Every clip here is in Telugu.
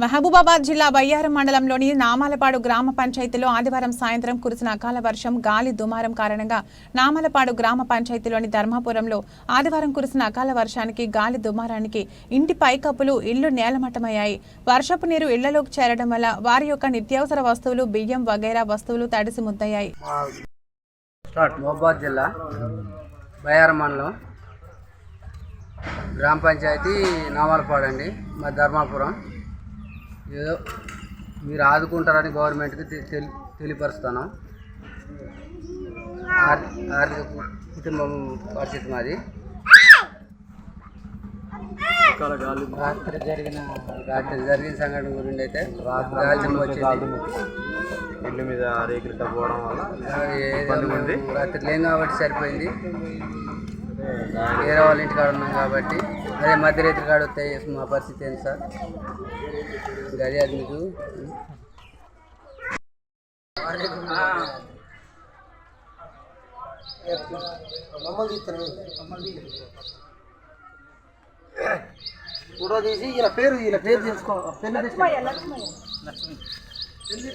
మహబూబాబాద్ జిల్లా బయ్యారం మండలంలోని నామాలపాడు గ్రామ పంచాయతీలో ఆదివారం సాయంత్రం కురిసిన అకాల వర్షం గాలి దుమారం కారణంగా నామాలపాడు గ్రామ పంచాయతీలోని ధర్మాపురంలో ఆదివారం కురిసిన అకాల వర్షానికి గాలి దుమారానికి ఇంటి పైకప్పులు ఇళ్ళు నేలమట్టమయ్యాయి. వర్షపు నీరు ఇళ్ళలోకి చేరడం వల్ల వారి యొక్క నిత్యావసర వస్తువులు బియ్యం వగైరా వస్తువులు తడిసి ముద్దయ్యాయి. స్టార్ట్. మహబాద్ జిల్లా బయారం మండలం. గ్రామ పంచాయతీ నామాలపాడు అండి. మా ధర్మాపురం. ఏదో మీరు ఆదుకుంటారని గవర్నమెంట్కి తెలి తెలియపరుస్తాను. ఆర్- ఆర్థిక కుటుంబం పరిస్థితి మాది. రాత్రి జరిగిన రాత్రి జరిగిన సంఘటన గురించి అయితే ఇల్లు మీద రేకులు తగ్గడం వల్ల రాత్రి లేం కాబట్టి సరిపోయింది. వేరే వాళ్ళ ఇంటికాడ ఉన్నాం కాబట్టి అదే మధ్యరేత్రి కాడ వస్తాయి మా పరిస్థితి ఏంటి సార్? అదే అది మీకు. ఫోటో తీసి ఇలా పేరు ఇలా పేరు తీసుకో లక్ష్మి. తీసుకో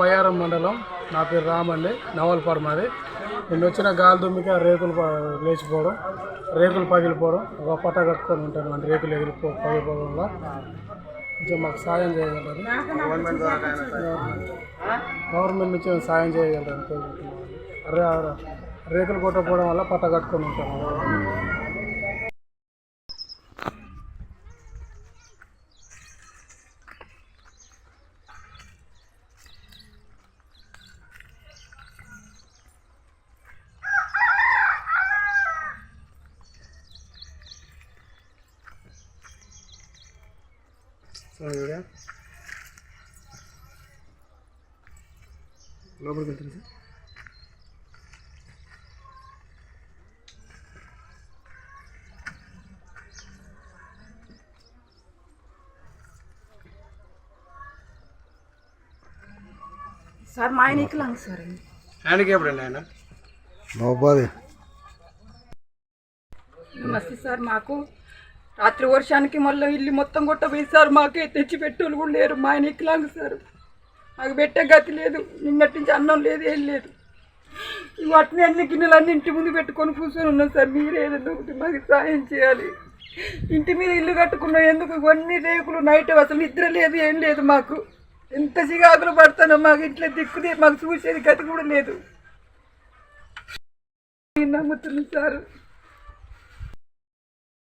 బయ్యారం మండలం. నా పేరు రామ్ అండి. నవల్పాడు మాది. నిన్న వచ్చిన గాలి దుమ్మికి ఆ రేకులు లేచిపోవడం రేకులు పగిలిపోవడం ఒక పట్ట కట్టుకొని ఉంటాను. అంటే రేకులు ఎగిరిపో పగిలిపోవడం వల్ల కొంచెం మాకు సాయం చేయగలరు. గవర్నమెంట్ నుంచి సాయం చేయగలరు. రేకులు కొట్టకపోవడం వల్ల పట్ట కట్టుకొని ఉంటాను. లోపలికి వెళ్తుంది సార్ సార్ మా ఆయన వికలాంగ్ సార్ హ్యాండిక్యాప్డ్ అండి ఆయన మహబాద్ నమస్తే సార్ మాకు రాత్రి వర్షానికి మళ్ళీ ఇల్లు మొత్తం కొట్ట వేశారు మాకే తెచ్చి పెట్టోళ్ళు కూడా లేరు. మా ఆయన వికలాంగ్ సార్. మాకు పెట్టే గతి లేదు. నిన్నటి నుంచి అన్నం లేదు ఏం లేదు. ఈ వాటిని అన్ని గిన్నెలు అన్ని ఇంటి ముందు పెట్టుకొని కూర్చొని ఉన్నాం సార్. మీరే ఏదైనా ఒకటి మాకు సాయం చేయాలి. ఇంటి మీద ఇల్లు కట్టుకున్నాం. ఎందుకు? ఇవన్నీ రేకులు నైట్ అసలు నిద్ర లేదు ఏం లేదు మాకు. ఎంత చిగాకులు పడతానో మాకు ఇట్లా దిక్కుదే మాకు చూసేది గతి కూడా లేదు. నమ్ముతున్నాం సార్?